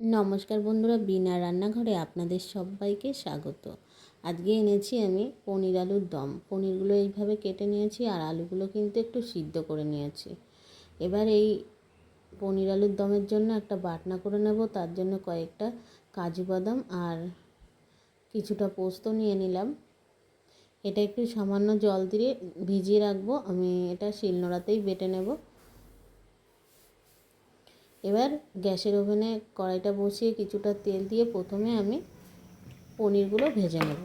নমস্কার বন্ধুরা, বিনা রান্নাঘরে আপনাদের সবাইকে স্বাগত। আজকে এনেছি আমি পনির আলুর দম। পনিরগুলো এইভাবে কেটে নিয়েছি আর আলুগুলো কিন্তু একটু সিদ্ধ করে নিয়েছি। এবার এই পনির আলুর দমের জন্য একটা বাটনা করে নেব। তার জন্য কয়েকটা কাজু বাদাম আর কিছুটা পোস্ত নিয়ে নিলাম। এটা একটু সামান্য জল দিয়ে ভিজিয়ে রাখব। আমি এটা শিলনোড়াতেই বেটে নেব। এবার গ্যাসের ওভেনে কড়াইটা বসিয়ে কিছুটা তেল দিয়ে প্রথমে আমি পনিরগুলো ভেজে নেব।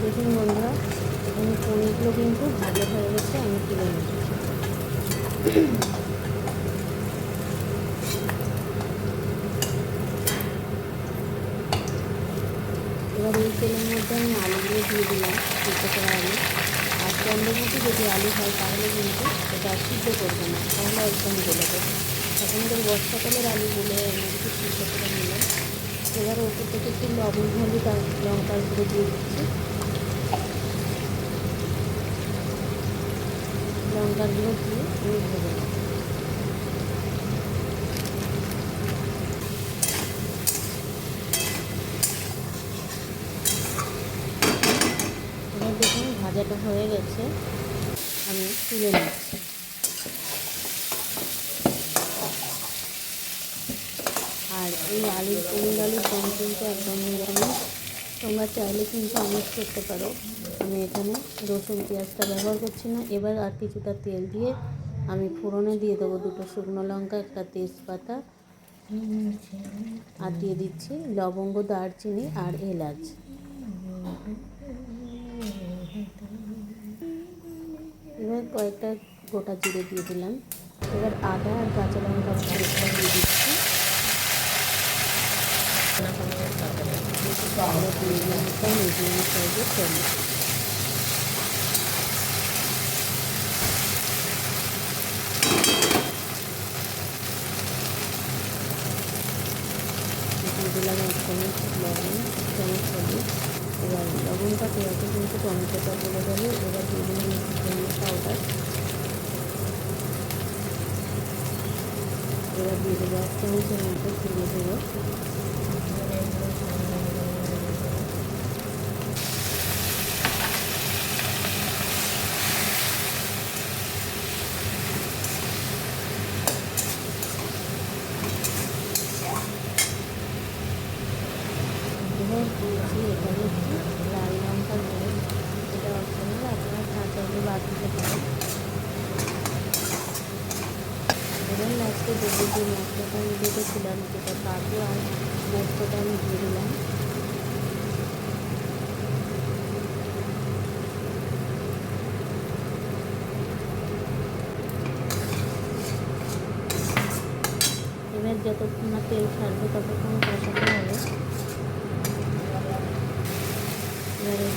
দেখুন বন্ধুরা, এখানে পনিরগুলো কিন্তু ভালো হয়ে গেছে, আমি তুলে নিচ্ছি। এবার এই তেলের মধ্যে আমি আলুগুলো দিয়ে দিলাম সিদ্ধ করা আলু। আর চন্দ্রমুখী যদি আলু হয়, তাহলে কিন্তু এটা সিদ্ধ করবে না, তাহলে একদম গলে যাবে। এখন তো বর্ষাকালের আলুগুলো আমি একটু সিদ্ধ করে নিলাম। এবার ওপর থেকে একটু লবণ, হলুদ লঙ্কার গুঁড়ো দিয়ে দিচ্ছি। লঙ্কার গুঁড়ো দিয়ে আমি ভেজে নেব এবার ভাজাটা হয়ে গেছে, আমি তুলে নিচ্ছি। আর এই আলুর পনির, আলুর দম কিন্তু একদম নিরামিষ। তোমরা চাইলে কিন্তু আমিষ করতে পারো। আমি এখানে রসুন, পেঁয়াজটা ব্যবহার করছি না। এবার আর কিছুটা তেল দিয়ে আমি ফোড়নে দিয়ে দেবো দুটো শুকনো লঙ্কা, একটা তেজপাতা, আর দিয়ে দিচ্ছি লবঙ্গ, দারচিনি আর এলাচ। কয়েকটা গোটা জিরে দিয়ে দিলাম। এবার আদা আর কাঁচা লঙ্কা পেস্টটা দিয়ে দিচ্ছি। টমেটো দিয়ে দিলাম এক লবণ চামচ হলুদ। এবার লবণটা পেঁয়াজে কিন্তু টমেটোটা বলে গেলে এবার দিয়ে দিলাম একটু ধনে পাউডার এবার দিয়ে দেবো এক চামচের মতো দেবো এবার দিয়েছি এখানে একটু লাল লঙ্কার গুঁড়ো। এটা অপশনাল আপনারা না চাইলে বাদ দিতে পারেন। এবার লাস্টে দেবো যে মশলাটা আমি বেঁধেছিলাম যেটা কাজু আর পোস্তটা আমি দিয়ে দিলাম। যতক্ষণ না তেল ছাড়বে ততক্ষণ কষাতে হবে। এবার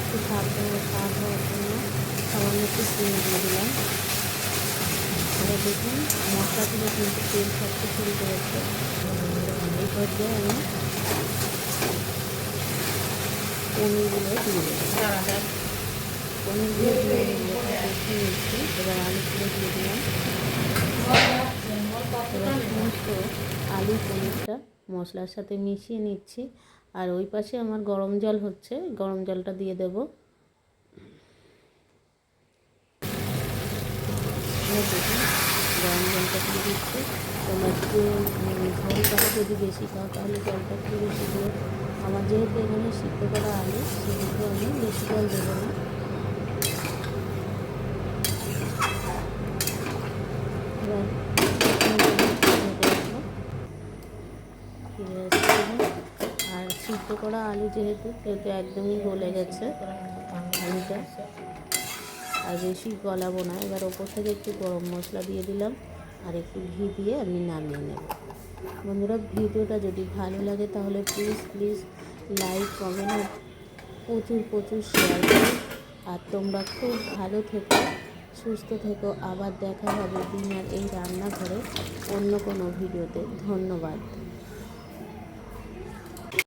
একটু স্বাদ স্বাদ হওয়ার জন্য সামান্য একটু চিনি দিয়ে দিলাম এবার দেখুন মশলা থেকে কিন্তু তেল ছাড়তে শুরু করেছে এই পর্যায়ে আমি পনিরগুলো দিয়ে নিচ্ছি এবার আলুগুলো দিয়ে দিলাম এবার সমস্ত আলু পনিরটা মশলার সাথে মিশিয়ে নিচ্ছি। আর ওই পাশে আমার গরম জল হচ্ছে, গরম জলটা দিয়ে দেব। গরম জলটা দিয়ে দিচ্ছি। তোমরা যদি ঝোলটা যদি বেশি খাও, তাহলে জলটা একটু বেশি দেবো আমার যেহেতু এখানে সিদ্ধ করা আলু, সেহেতু আমি বেশি জল দেবো না। ফিরে আসছি। আর সিদ্ধ করা আলু যেহেতু, সেহেতু একদমই গলে গেছে আলুটা। আর বেশি গলাবো না, এবার ওপর থেকে একটু গরম মশলা দিয়ে দিলাম আর একটু ঘি দিয়ে আমি নামিয়ে নেব। বন্ধুরা, ভিডিওটা যদি ভালো লাগে তাহলে প্লিজ প্লিজ লাইক কমেন্ট আর প্রচুর প্রচুর শেয়ার করো। আর তোমরা খুব ভালো থেকো, সুস্থ থেকো। আবার দেখা হবে দিনার এই রান্নাঘরে অন্য কোনো ভিডিওতে। ধন্যবাদ।